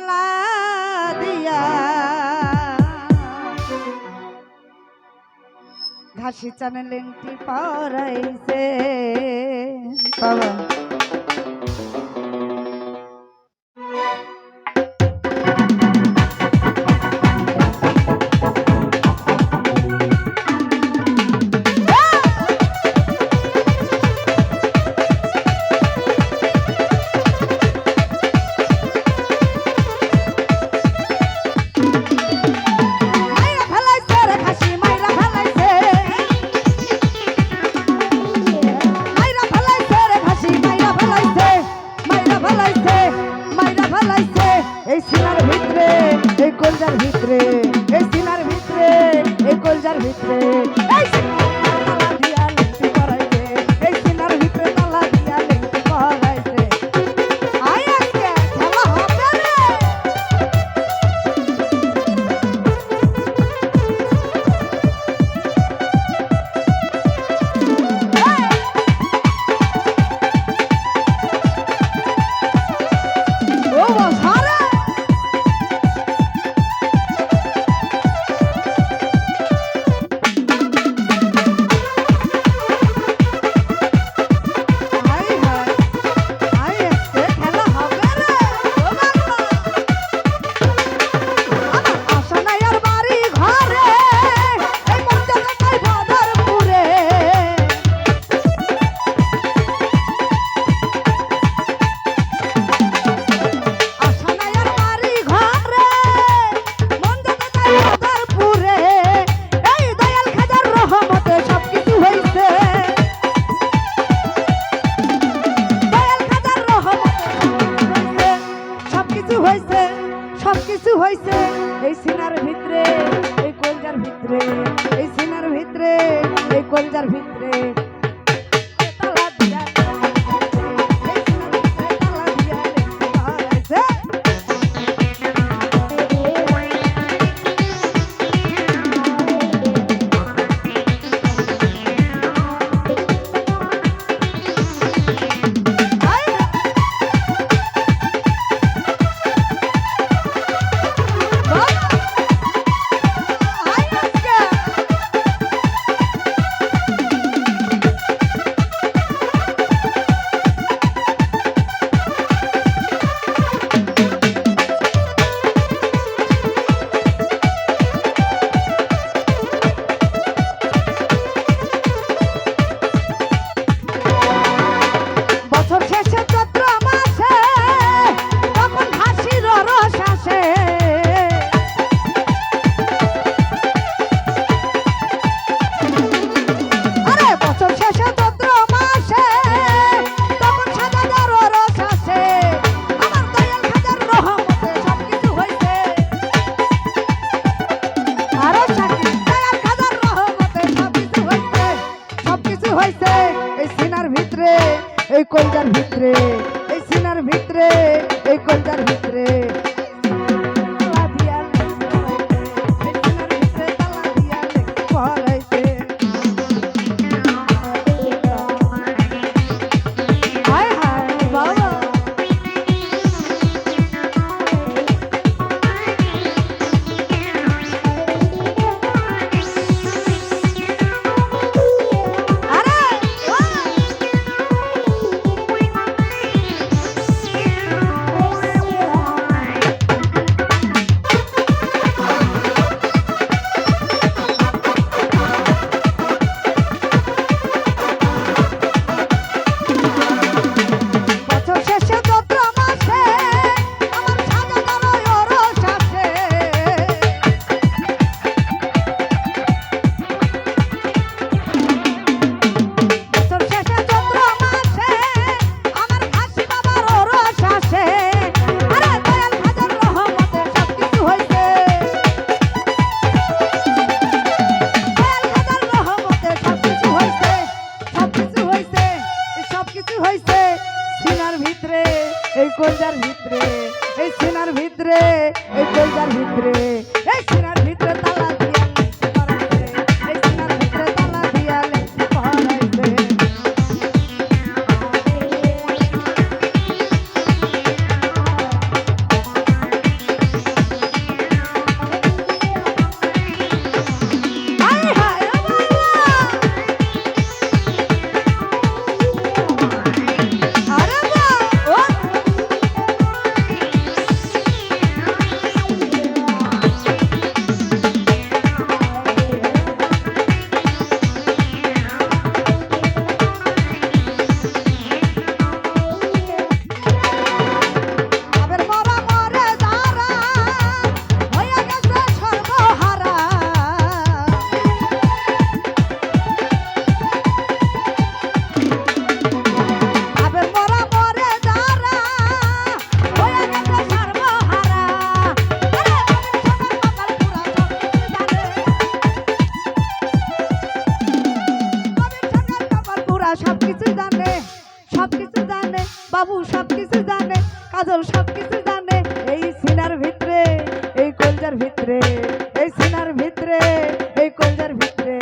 জ্বালা দিয়া। ঘাসি চানে লিঙ্কটি পাওয়ার পাওয়া এই সিনার ভিতরে এই কলজার ভিতরে এই সিনার ভিতরে এই কলজার ভিতরে। এই এই কলজার ভিতরে এই সিনার ভিতরে এই কলজার ভিতরে। কাজল সব কিছু জানে। এই সিনার ভিতরে, এই কলজার ভিতরে, এই সিনার ভিতরে, এই কলজার ভিতরে।